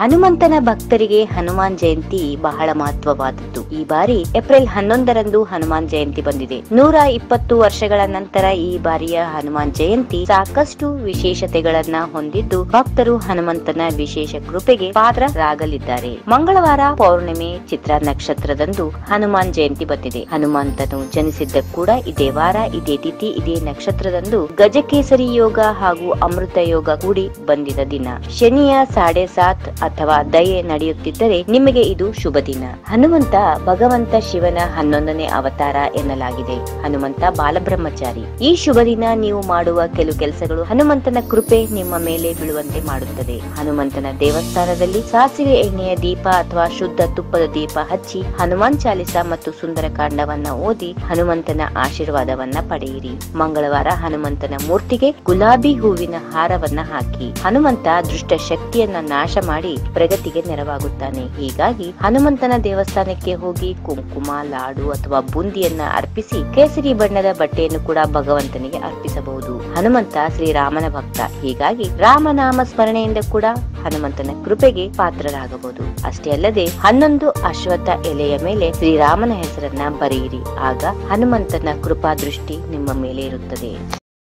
ಹನುಮಂತನ ಭಕ್ತರಿಗೆ ಹನುಮಾನ್ ಜಯಂತಿ ಬಹಳ ಮಹತ್ವವಾದದ್ದು. ಈ ಬಾರಿ ಏಪ್ರಿಲ್ ಹನ್ನೊಂದರಂದು ಹನುಮಾನ್ ಜಯಂತಿ ಬಂದಿದೆ. ನೂರ ಇಪ್ಪತ್ತು ವರ್ಷಗಳ ನಂತರ ಈ ಬಾರಿಯ ಹನುಮಾನ್ ಜಯಂತಿ ಸಾಕಷ್ಟು ವಿಶೇಷತೆಗಳನ್ನ ಹೊಂದಿದ್ದು, ಭಕ್ತರು ಹನುಮಂತನ ವಿಶೇಷ ಕೃಪೆಗೆ ಪಾತ್ರರಾಗಲಿದ್ದಾರೆ. ಮಂಗಳವಾರ ಪೌರ್ಣಿಮೆ ಚಿತ್ರ ನಕ್ಷತ್ರದಂದು ಹನುಮಾನ್ ಜಯಂತಿ ಬಂದಿದೆ. ಹನುಮಂತನು ಜನಿಸಿದ್ದ ಕೂಡ ಇದೇ ವಾರ, ಇದೇ ತಿಥಿ, ಇದೇ ನಕ್ಷತ್ರದಂದು ಗಜಕೇಸರಿ ಯೋಗ ಹಾಗೂ ಅಮೃತ ಯೋಗ ಕೂಡಿ ಬಂದಿದ ದಿನ. ಶನಿಯ ಸಾಡೆ ಸಾತ್ ಅಥವಾ ದಯೆ ನಡೆಯುತ್ತಿದ್ದರೆ ನಿಮಗೆ ಇದು ಶುಭ ದಿನ. ಹನುಮಂತ ಭಗವಂತ ಶಿವನ ಹನ್ನೊಂದನೇ ಅವತಾರ ಎನ್ನಲಾಗಿದೆ. ಹನುಮಂತ ಬಾಲಬ್ರಹ್ಮಚಾರಿ. ಈ ಶುಭ ದಿನ ನೀವು ಮಾಡುವ ಕೆಲವು ಕೆಲಸಗಳು ಹನುಮಂತನ ಕೃಪೆ ನಿಮ್ಮ ಮೇಲೆ ಬೀಳುವಂತೆ ಮಾಡುತ್ತದೆ. ಹನುಮಂತನ ದೇವಸ್ಥಾನದಲ್ಲಿ ಸಾಸಿವೆ ಎಣ್ಣೆಯ ದೀಪ ಅಥವಾ ಶುದ್ಧ ತುಪ್ಪದ ದೀಪ ಹಚ್ಚಿ ಹನುಮಾನ್ ಚಾಲಿಸ ಮತ್ತು ಸುಂದರ ಕಾಂಡವನ್ನ ಓದಿ ಹನುಮಂತನ ಆಶೀರ್ವಾದವನ್ನ ಪಡೆಯಿರಿ. ಮಂಗಳವಾರ ಹನುಮಂತನ ಮೂರ್ತಿಗೆ ಗುಲಾಬಿ ಹೂವಿನ ಹಾರವನ್ನ ಹಾಕಿ ಹನುಮಂತ ದುಷ್ಟ ಶಕ್ತಿಯನ್ನ ನಾಶ ಮಾಡಿ ಪ್ರಗತಿಗೆ ನೆರವಾಗುತ್ತಾನೆ. ಹೀಗಾಗಿ ಹನುಮಂತನ ದೇವಸ್ಥಾನಕ್ಕೆ ಹೋಗಿ ಕುಂಕುಮ, ಲಾಡು ಅಥವಾ ಬೂಂದಿಯನ್ನ ಅರ್ಪಿಸಿ ಕೇಸರಿ ಬಣ್ಣದ ಬಟ್ಟೆಯನ್ನು ಕೂಡ ಭಗವಂತನಿಗೆ ಅರ್ಪಿಸಬಹುದು. ಹನುಮಂತ ಶ್ರೀರಾಮನ ಭಕ್ತ. ಹೀಗಾಗಿ ರಾಮನಾಮ ಸ್ಮರಣೆಯಿಂದ ಕೂಡ ಹನುಮಂತನ ಕೃಪೆಗೆ ಪಾತ್ರರಾಗಬಹುದು. ಅಷ್ಟೇ ಅಲ್ಲದೆ ಹನ್ನೊಂದು ಅಶ್ವಥ ಎಲೆಯ ಮೇಲೆ ಶ್ರೀರಾಮನ ಹೆಸರನ್ನ ಬರೆಯಿರಿ. ಆಗ ಹನುಮಂತನ ಕೃಪಾ ದೃಷ್ಟಿ ನಿಮ್ಮ ಮೇಲೆ ಇರುತ್ತದೆ.